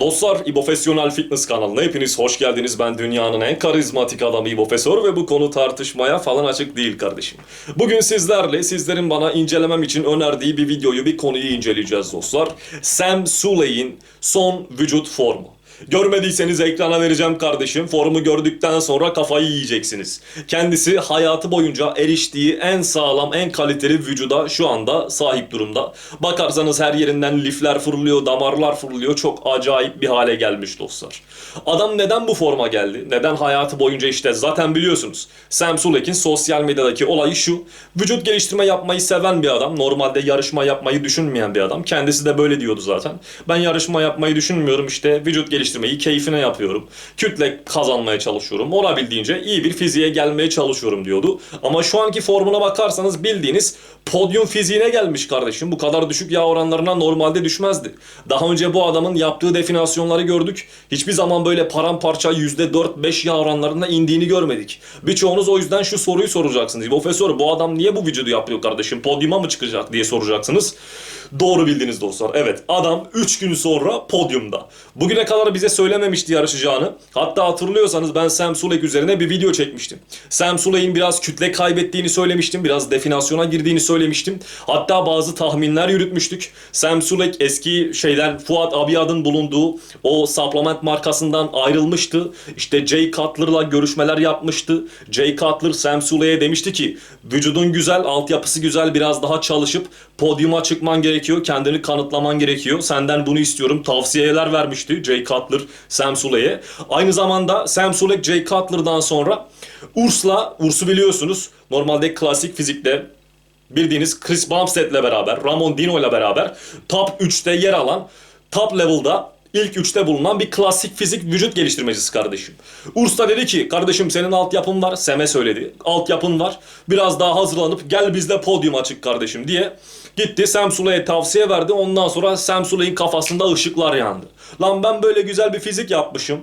Dostlar İbofesyonel Fitness kanalına hepiniz hoş geldiniz. Ben dünyanın en karizmatik adamı İbofesör ve bu konu tartışmaya falan açık değil kardeşim. Bugün sizlerle sizlerin bana incelemem için önerdiği bir videoyu, bir konuyu inceleyeceğiz dostlar. Sam Suley'in son vücut formu. Görmediyseniz ekrana vereceğim kardeşim. Formu gördükten sonra kafayı yiyeceksiniz. Kendisi hayatı boyunca eriştiği en sağlam, en kaliteli vücuda şu anda sahip durumda. Bakarsanız her yerinden lifler fırlıyor, damarlar fırlıyor. Çok acayip bir hale gelmiş dostlar. Adam neden bu forma geldi? Neden hayatı boyunca işte zaten biliyorsunuz. Sam Sulek'in sosyal medyadaki olayı şu. Vücut geliştirme yapmayı seven bir adam. Normalde yarışma yapmayı düşünmeyen bir adam. Kendisi de böyle diyordu zaten. Ben yarışma yapmayı düşünmüyorum işte vücut geliştirmeyi keyfine yapıyorum. Kütle kazanmaya çalışıyorum. Olabildiğince iyi bir fiziğe gelmeye çalışıyorum diyordu. Ama şu anki formuna bakarsanız bildiğiniz podyum fiziğine gelmiş kardeşim. Bu kadar düşük yağ oranlarına normalde düşmezdi. Daha önce bu adamın yaptığı definasyonları gördük. Hiçbir zaman böyle paramparça %4-5 yağ oranlarında indiğini görmedik. Birçoğunuz o yüzden şu soruyu soracaksınız. Profesör bu adam niye bu vücudu yapıyor kardeşim? Podyuma mı çıkacak diye soracaksınız. Doğru bildiniz dostlar. Evet adam 3 gün sonra podyumda. Bugüne kadar bize söylememişti yarışacağını. Hatta hatırlıyorsanız ben Sam Sulek üzerine bir video çekmiştim. Sam Sulek'in biraz kütle kaybettiğini söylemiştim. Biraz definasyona girdiğini söylemiştim. Hatta bazı tahminler yürütmüştük. Sam Sulek eski şeyden Fuat Abiyad'ın bulunduğu o supplement markasından ayrılmıştı. İşte Jay Cutler'la görüşmeler yapmıştı. Jay Cutler Sam Sulek'e demişti ki vücudun güzel, altyapısı güzel biraz daha çalışıp podyuma çıkman gerekiyor. Kendini kanıtlaman gerekiyor. Senden bunu istiyorum. Tavsiyeler vermişti Jay Cutler Sam Sulek'e. Aynı zamanda Sam Sulek Jay Cutler'dan sonra Urs'la, Urs'u biliyorsunuz. Normalde klasik fizikte bildiğiniz Chris Bumstead'le beraber, Ramon Dino ile beraber top 3'te yer alan, top level'da ilk 3'te bulunan bir klasik fizik vücut geliştirmecisi kardeşim. Urs da dedi ki kardeşim senin altyapın var. Sem'e söyledi. Altyapın var. Biraz daha hazırlanıp gel bizle podyuma çık kardeşim diye. Gitti Sam Sulek'e tavsiye verdi. Ondan sonra Sam Sulek'in kafasında ışıklar yandı. Lan ben böyle güzel bir fizik yapmışım.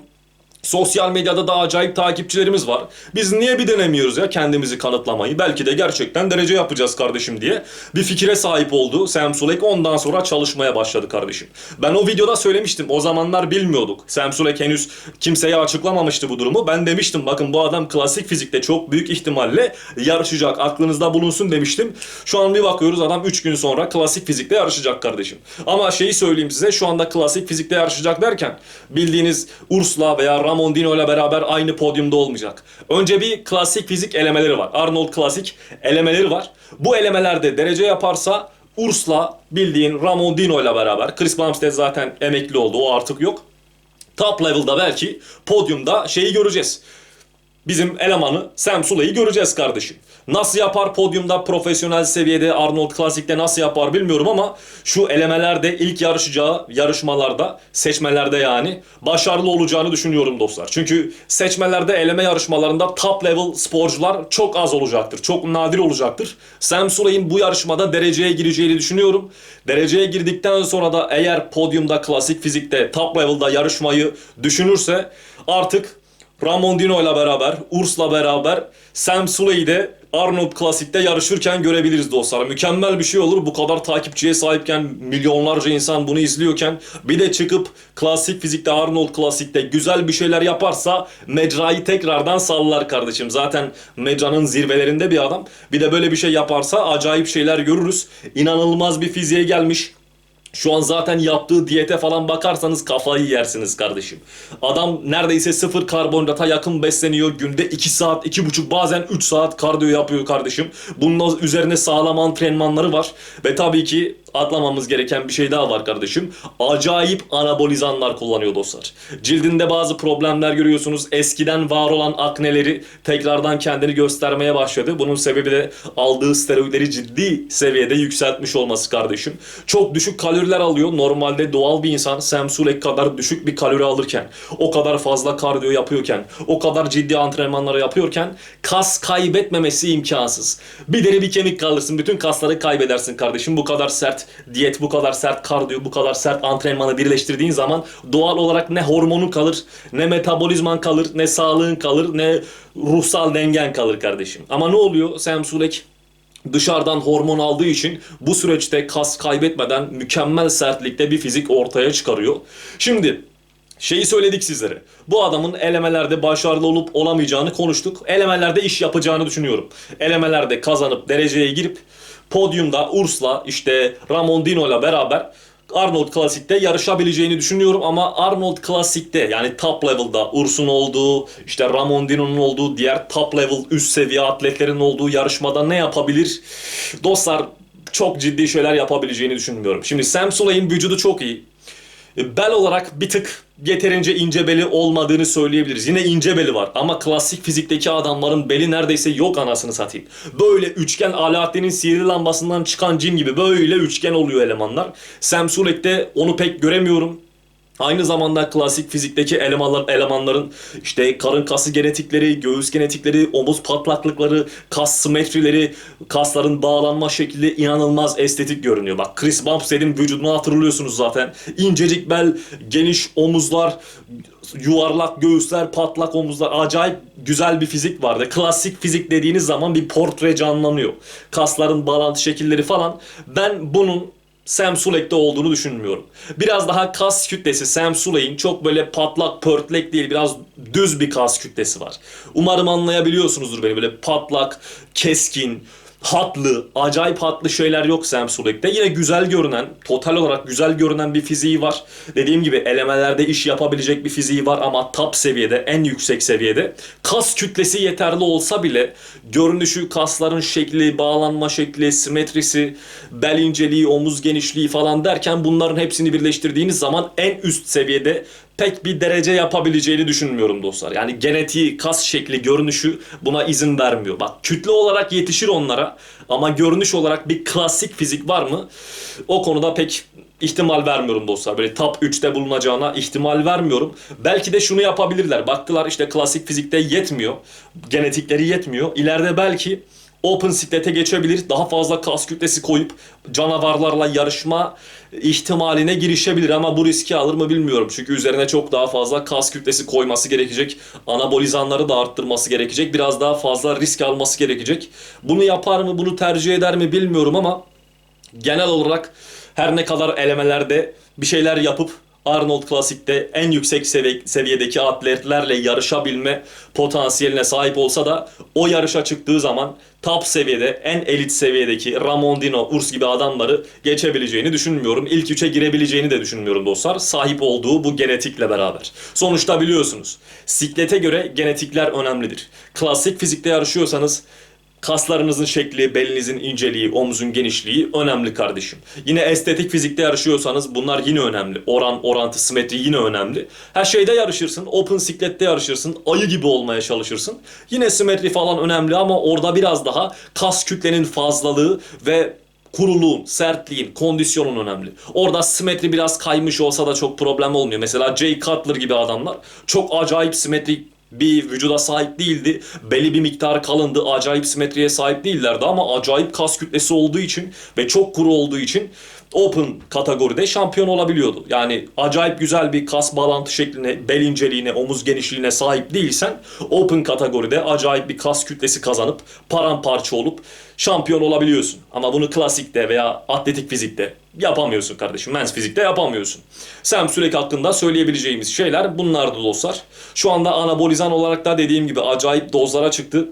Sosyal medyada da acayip takipçilerimiz var. Biz niye bir denemiyoruz ya kendimizi kanıtlamayı? Belki de gerçekten derece yapacağız kardeşim diye bir fikire sahip oldu Sam Sulek. Ondan sonra çalışmaya başladı kardeşim. Ben o videoda söylemiştim. O zamanlar bilmiyorduk. Sam Sulek henüz kimseye açıklamamıştı bu durumu. Ben demiştim bakın bu adam klasik fizikte çok büyük ihtimalle yarışacak. Aklınızda bulunsun demiştim. Şu an bir bakıyoruz adam 3 gün sonra klasik fizikte yarışacak kardeşim. Ama şeyi söyleyeyim size şu anda klasik fizikte yarışacak derken bildiğiniz Urs'la veya Ramon Dino ile beraber aynı podyumda olmayacak. Önce bir klasik fizik elemeleri var. Arnold klasik elemeleri var. Bu elemelerde derece yaparsa Urs'la bildiğin Ramon Dino ile beraber Chris Bumstead zaten emekli oldu. O artık yok. Top level'da belki podyumda şeyi göreceğiz. Bizim elemanı Sam Sulek'i göreceğiz kardeşim. Nasıl yapar podyumda profesyonel seviyede Arnold Classic'te nasıl yapar bilmiyorum ama şu elemelerde ilk yarışacağı yarışmalarda seçmelerde yani başarılı olacağını düşünüyorum dostlar. Çünkü seçmelerde eleme yarışmalarında top level sporcular çok az olacaktır. Çok nadir olacaktır. Sam Sulek'in bu yarışmada dereceye gireceğini düşünüyorum. Dereceye girdikten sonra da eğer podyumda klasik fizikte top level'da yarışmayı düşünürse artık Ramon Dino ile beraber, Urs'la beraber Sam Sulek'i de Arnold Classic'te yarışırken görebiliriz dostlar. Mükemmel bir şey olur. Bu kadar takipçiye sahipken, milyonlarca insan bunu izliyorken bir de çıkıp klasik fizikte, Arnold Classic'te güzel bir şeyler yaparsa mecrayı tekrardan sallar kardeşim. Zaten mecranın zirvelerinde bir adam. Bir de böyle bir şey yaparsa acayip şeyler görürüz. İnanılmaz bir fiziğe gelmiş. Şu an zaten yaptığı diyete falan bakarsanız kafayı yersiniz kardeşim. Adam neredeyse sıfır karbonhidrata yakın besleniyor. Günde 2 saat, 2,5 bazen 3 saat kardiyo yapıyor kardeşim. Bunun üzerine sağlam antrenmanları var. Ve tabii ki atlamamız gereken bir şey daha var kardeşim. Acayip anabolizanlar kullanıyor dostlar. Cildinde bazı problemler görüyorsunuz. Eskiden var olan akneleri tekrardan kendini göstermeye başladı. Bunun sebebi de aldığı steroidleri ciddi seviyede yükseltmiş olması kardeşim. Çok düşük kaloriler alıyor. Normalde doğal bir insan Sam Sulek kadar düşük bir kalori alırken, o kadar fazla kardiyo yapıyorken, o kadar ciddi antrenmanları yapıyorken kas kaybetmemesi imkansız. Bir deri bir kemik kalırsın. Bütün kasları kaybedersin kardeşim. Bu kadar sert diyet, bu kadar sert kardiyo, bu kadar sert antrenmanı birleştirdiğin zaman doğal olarak ne hormonun kalır, ne metabolizman kalır, ne sağlığın kalır, ne ruhsal dengen kalır kardeşim. Ama ne oluyor? Sam Sulek dışarıdan hormon aldığı için bu süreçte kas kaybetmeden mükemmel sertlikte bir fizik ortaya çıkarıyor. Şimdi Şeyi söyledik sizlere. Bu adamın elemelerde başarılı olup olamayacağını konuştuk. Elemelerde iş yapacağını düşünüyorum. Elemelerde kazanıp dereceye girip podyumda Urs'la işte Ramondino'yla beraber Arnold Classic'te yarışabileceğini düşünüyorum ama Arnold Classic'te yani top level'da Urs'un olduğu, işte Ramondino'nun olduğu, diğer top level üst seviye atletlerin olduğu yarışmada ne yapabilir? Dostlar çok ciddi şeyler yapabileceğini düşünmüyorum. Şimdi Sam Suley'in vücudu çok iyi. Bel olarak bir tık yeterince ince beli olmadığını söyleyebiliriz. Yine ince beli var ama klasik fizikteki adamların beli neredeyse yok anasını satayım. Böyle üçgen Alaaddin'in sihirli lambasından çıkan cin gibi böyle üçgen oluyor elemanlar. Sam Sulek'te onu pek göremiyorum. Aynı zamanda klasik fizikteki elemanlar, elemanların işte karın kası genetikleri, göğüs genetikleri, omuz patlaklıkları, kas simetrileri, kasların bağlanma şekli inanılmaz estetik görünüyor. Bak Chris Bumstead'in vücudunu hatırlıyorsunuz zaten. İncecik bel, geniş omuzlar, yuvarlak göğüsler, patlak omuzlar. Acayip güzel bir fizik vardı. Klasik fizik dediğiniz zaman bir portre canlanıyor. Kasların bağlantı şekilleri falan. Ben bunun Sam Sulek'te olduğunu düşünmüyorum. Biraz daha kas kütlesi Sam Sulek'in çok böyle patlak pörtlek değil biraz düz bir kas kütlesi var. Umarım anlayabiliyorsunuzdur beni böyle patlak, keskin, hatlı, acayip hatlı şeyler yok Sam Sulek'te. Yine güzel görünen, total olarak güzel görünen bir fiziği var. Dediğim gibi elemelerde iş yapabilecek bir fiziği var ama top seviyede, en yüksek seviyede. Kas kütlesi yeterli olsa bile görünüşü, kasların şekli, bağlanma şekli, simetrisi, bel inceliği, omuz genişliği falan derken bunların hepsini birleştirdiğiniz zaman en üst seviyede pek bir derece yapabileceğini düşünmüyorum dostlar. Yani genetiği, kas şekli, görünüşü buna izin vermiyor. Bak kütle olarak yetişir onlara ama görünüş olarak bir klasik fizik var mı? O konuda pek ihtimal vermiyorum dostlar. Böyle top 3'te bulunacağına ihtimal vermiyorum. Belki de şunu yapabilirler. Baktılar işte klasik fizikte yetmiyor. Genetikleri yetmiyor. İleride belki Open siklete geçebilir. Daha fazla kas kütlesi koyup canavarlarla yarışma ihtimaline girişebilir ama bu riski alır mı bilmiyorum. Çünkü üzerine çok daha fazla kas kütlesi koyması gerekecek. Anabolizanları da arttırması gerekecek. Biraz daha fazla risk alması gerekecek. Bunu yapar mı, bunu tercih eder mi bilmiyorum ama genel olarak her ne kadar elemelerde bir şeyler yapıp Arnold Classic'te en yüksek sevi- seviyedeki atletlerle yarışabilme potansiyeline sahip olsa da o yarışa çıktığı zaman top seviyede en elit seviyedeki Ramondino, Urs gibi adamları geçebileceğini düşünmüyorum. İlk üçe girebileceğini de düşünmüyorum dostlar. Sahip olduğu bu genetikle beraber. Sonuçta biliyorsunuz siklete göre genetikler önemlidir. Klasik fizikte yarışıyorsanız Kaslarınızın şekli, belinizin inceliği, omuzun genişliği önemli kardeşim. Yine estetik fizikte yarışıyorsanız bunlar yine önemli. Oran, orantı, simetri yine önemli. Her şeyde yarışırsın. Open siklette yarışırsın. Ayı gibi olmaya çalışırsın. Yine simetri falan önemli ama orada biraz daha kas kütlenin fazlalığı ve kuruluğun, sertliğin, kondisyonun önemli. Orada simetri biraz kaymış olsa da çok problem olmuyor. Mesela Jay Cutler gibi adamlar çok acayip simetrik bir vücuda sahip değildi. Belli bir miktar kalındı. Acayip simetriye sahip değillerdi ama acayip kas kütlesi olduğu için ve çok kuru olduğu için Open kategoride şampiyon olabiliyordu. Yani acayip güzel bir kas bağlantı şekline, bel inceliğine, omuz genişliğine sahip değilsen Open kategoride acayip bir kas kütlesi kazanıp paramparça olup şampiyon olabiliyorsun. Ama bunu klasikte veya atletik fizikte yapamıyorsun kardeşim. Men's fizikte yapamıyorsun. Sam Sürek hakkında söyleyebileceğimiz şeyler bunlardı dostlar. Şu anda anabolizan olarak da dediğim gibi acayip dozlara çıktı.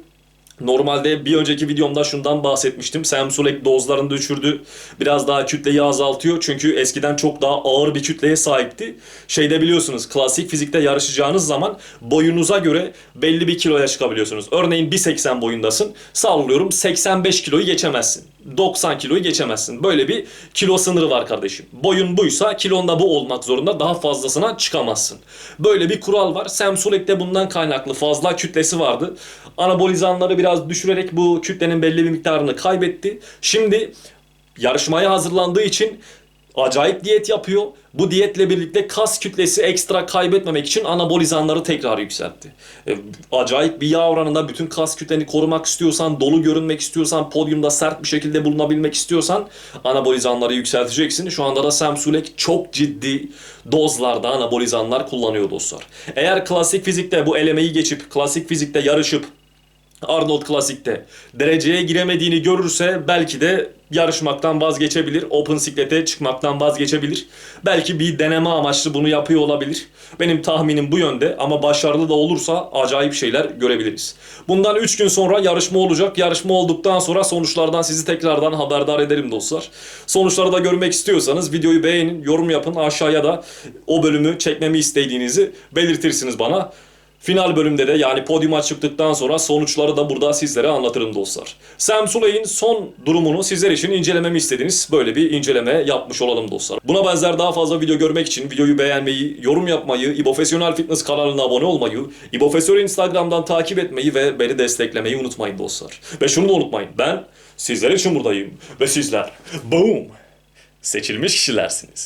Normalde bir önceki videomda şundan bahsetmiştim. Sam Sulek dozlarını düşürdü. Biraz daha kütleyi azaltıyor. Çünkü eskiden çok daha ağır bir kütleye sahipti. Şeyde biliyorsunuz klasik fizikte yarışacağınız zaman boyunuza göre belli bir kiloya çıkabiliyorsunuz. Örneğin 1.80 boyundasın. Sallıyorum 85 kiloyu geçemezsin. 90 kiloyu geçemezsin. Böyle bir kilo sınırı var kardeşim. Boyun buysa kilon da bu olmak zorunda. Daha fazlasına çıkamazsın. Böyle bir kural var. Sam Sulek'te bundan kaynaklı fazla kütlesi vardı. Anabolizanları biraz düşürerek bu kütlenin belli bir miktarını kaybetti. Şimdi yarışmaya hazırlandığı için acayip diyet yapıyor. Bu diyetle birlikte kas kütlesi ekstra kaybetmemek için anabolizanları tekrar yükseltti. E, acayip bir yağ oranında bütün kas kütleni korumak istiyorsan, dolu görünmek istiyorsan, podyumda sert bir şekilde bulunabilmek istiyorsan anabolizanları yükselteceksin. Şu anda da Sam Sulek çok ciddi dozlarda anabolizanlar kullanıyor dostlar. Eğer klasik fizikte bu elemeyi geçip klasik fizikte yarışıp Arnold Klasik'te dereceye giremediğini görürse belki de yarışmaktan vazgeçebilir. Open Siklet'e çıkmaktan vazgeçebilir. Belki bir deneme amaçlı bunu yapıyor olabilir. Benim tahminim bu yönde ama başarılı da olursa acayip şeyler görebiliriz. Bundan 3 gün sonra yarışma olacak. Yarışma olduktan sonra sonuçlardan sizi tekrardan haberdar ederim dostlar. Sonuçları da görmek istiyorsanız videoyu beğenin, yorum yapın. Aşağıya da o bölümü çekmemi istediğinizi belirtirsiniz bana. Final bölümde de yani podyuma çıktıktan sonra sonuçları da burada sizlere anlatırım dostlar. Sam Suley'in son durumunu sizler için incelememi istediniz. Böyle bir inceleme yapmış olalım dostlar. Buna benzer daha fazla video görmek için videoyu beğenmeyi, yorum yapmayı, İbofesyonel Fitness kanalına abone olmayı, İbofesör'ü Instagram'dan takip etmeyi ve beni desteklemeyi unutmayın dostlar. Ve şunu da unutmayın. Ben sizler için buradayım. Ve sizler boom seçilmiş kişilersiniz.